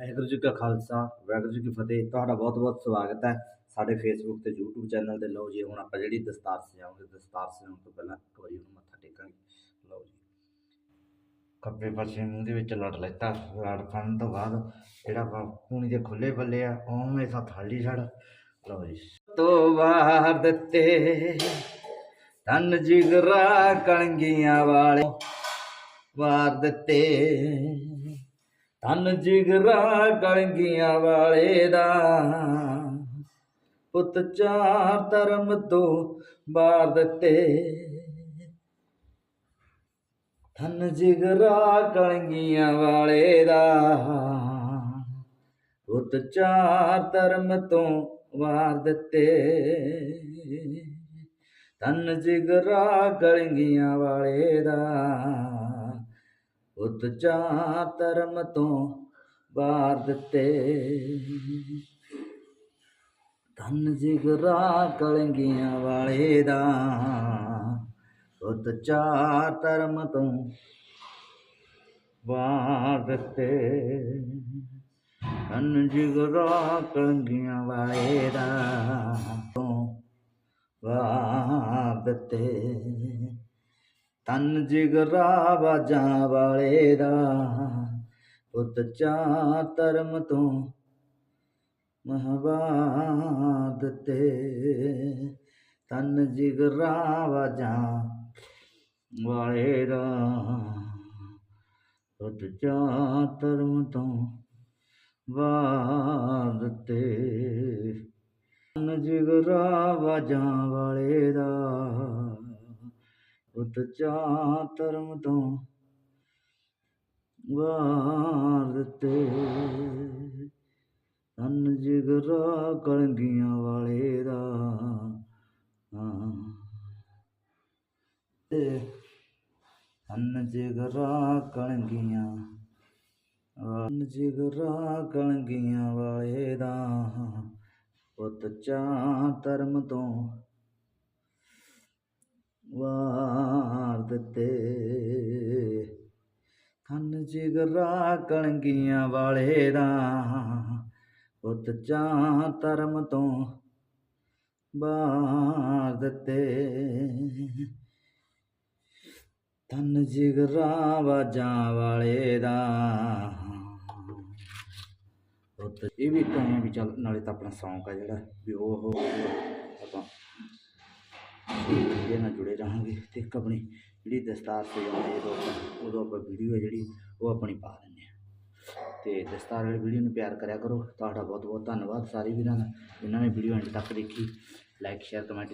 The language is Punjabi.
ਵਾਹਿਗੁਰੂ ਜੀ ਕਾ ਖਾਲਸਾ, ਵਾਹਿਗੁਰੂ ਜੀ ਕੀ ਫਤਿਹ। ਤੁਹਾਡਾ ਬਹੁਤ ਬਹੁਤ ਸਵਾਗਤ ਹੈ ਸਾਡੇ ਫੇਸਬੁੱਕ ਤੇ YouTube ਚੈਨਲ ਤੇ। ਲਓ ਜੀ, ਹੁਣ ਆਪਾਂ ਜਿਹੜੀ ਦਸਤਾਰ ਸਜਾਵਾਂਗੇ, ਦਸਤਾਰ ਸਜਾਉਣ ਤੋਂ ਪਹਿਲਾਂ ਇੱਕ ਵਾਰੀ ਉਹਨੂੰ ਮੱਥਾ ਟੇਕਾਂਗੇ। ਲਓ ਜੀ। ਖੱਬੇ ਪਾਸੇ ਮੂੰਹ ਦੇ ਵਿੱਚ ਲੜ ਲੈਤਾ। ਲੜ ਫੜਨ ਤੋਂ ਬਾਅਦ ਜਿਹੜਾ ਆਪਾਂ ਪੂਣੀ ਦੇ ਖੁੱਲੇ ਪੱਲੇ ਆ ਉਵੇਂ ਸਾ ਥਾਲੀ ਛੜ ਲਓ ਜੀ। ਤੋ ਵਾਰ ਦਿੱਤੇ ਤਨ ਜਿਗਰਾ ਕਣਗੀਆਂ ਵਾਲੇ। ਵਾਰ ਦਿੱਤੇ ਤਨ ਜਿਗਰਾ ਕਣਗੀਆਂ ਵਾਲੇ ਦਾ। ਪੁੱਤ ਚਾਰ ਧਰਮ ਤੋਂ ਬਾਰ ਦਿੱਤੇ। ਤਨ ਜਿਗਰਾ ਕਣਗੀਆਂ ਵਾਲੇ ਦਾ। ਪੁੱਤ ਚਾਰ ਧਰਮ ਤੋਂ ਵਾਰ ਦਿੱਤੇ। ਤਨ ਜਿਗਰਾ ਕਣਗੀਆਂ ਵਾਲੇ ਦਾ। ਪੁੱਤ ਚਾਰ ਧਰਮ ਤੋਂ ਬਾਰ ਦਿੱਤੇ। ਤਨ ਜਿਗਰਾ ਕਲੰਗੀਆਂ ਵਾਲੇ ਦਾ ਪੁੱਤ ਚਾਰ ਧਰਮ ਤੋਂ ਬਾਰ ਦਿੱਤੇ। ਤਨ ਜਿਗਰਾ ਕਲੰਗੀਆਂ ਵਾਲੇ ਦਾ ਤੋਂ ਬਾਰ ਦਿੱਤੇ। ਤਨ ਜਿਗਰਾ ਬਾਜਾਂ ਵਾਲੇ ਦਾ। ਪੁੱਤ ਚਾ ਧਰਮ ਤੋਂ ਮਹਬਾਦ ਤੇ ਤਨ ਜਿਗਰਾ ਬਾਜਾਂ ਵਾਲੇ ਦਾ। ਪੁੱਤ ਚਾ ਧਰਮ ਤੋਂ ਬਾਦ ਤੇ ਤਨ ਜਿਗਰਾ ਬਾਜਾਂ ਵਾਲੇ ਦਾ। ਪੁੱਤ ਚਾ ਧਰਮ ਤੋਂ ਵਾਰ ਦਿੱਤੇ। ਤਨ ਜਿਗਰਾ ਕਲੰਗੀਆਂ ਵਾਲੇ ਦਾ। ਹਾਂ ਤੇ ਤਨ ਜਿਗਰਾ ਕਲੰਗੀਆਂ ਤਨ ਜਿਗਰਾ ਕਲੰਗੀਆਂ ਵਾਲੇ ਦਾ। ਪੁੱਤ ਚਾ ਧਰਮ ਤੋਂ ਵਾਰ ਦਿੱਤੇ। ਤਨ ਜਿਗਰਾ ਕਣਗੀਆਂ ਵਾਲੇ ਦਾ, ਪੁੱਤ ਚਾ ਧਰਮ ਤੋਂ ਬਾਰ ਦਿੱਤੇ। ਤਨ ਜਿਗਰਾ ਵਾਜਾਂ ਵਾਲੇ ਦਾ ਉੱਤ ਇਹ ਵੀ ਤਾਂ ਵੀ ਚੱਲ, ਨਾਲੇ ਤਾਂ ਆਪਣਾ ਸੌਂਕ ਆ ਜਿਹੜਾ, ਵੀ ਉਹ ਆਪਾਂ ਇਹਦੇ ਨਾਲ ਜੁੜੇ ਰਹਾਂਗੇ ਤੇ ਇੱਕ ਆਪਣੀ ਜਿਹੜੀ ਦਸਤਾਰ ਸਜਾਉਣੀ ਜਦੋਂ ਆਪਾਂ ਉਦੋਂ ਆਪਾਂ ਵੀਡੀਓ ਹੈ ਜਿਹੜੀ, ਉਹ ਆਪਣੀ ਪਾ ਦਿੰਦੇ ਹਾਂ ਤੇ ਦਸਤਾਰ ਵਾਲੀ ਵੀਡੀਓ ਨੂੰ ਪਿਆਰ ਕਰਿਆ ਕਰੋ। ਤੁਹਾਡਾ ਬਹੁਤ ਬਹੁਤ ਧੰਨਵਾਦ ਸਾਰੇ ਵੀਰਾਂ ਦਾ, ਜਿਨ੍ਹਾਂ ਨੇ ਵੀਡੀਓ ਅੰਤ ਤੱਕ ਦੇਖੀ। Like share comment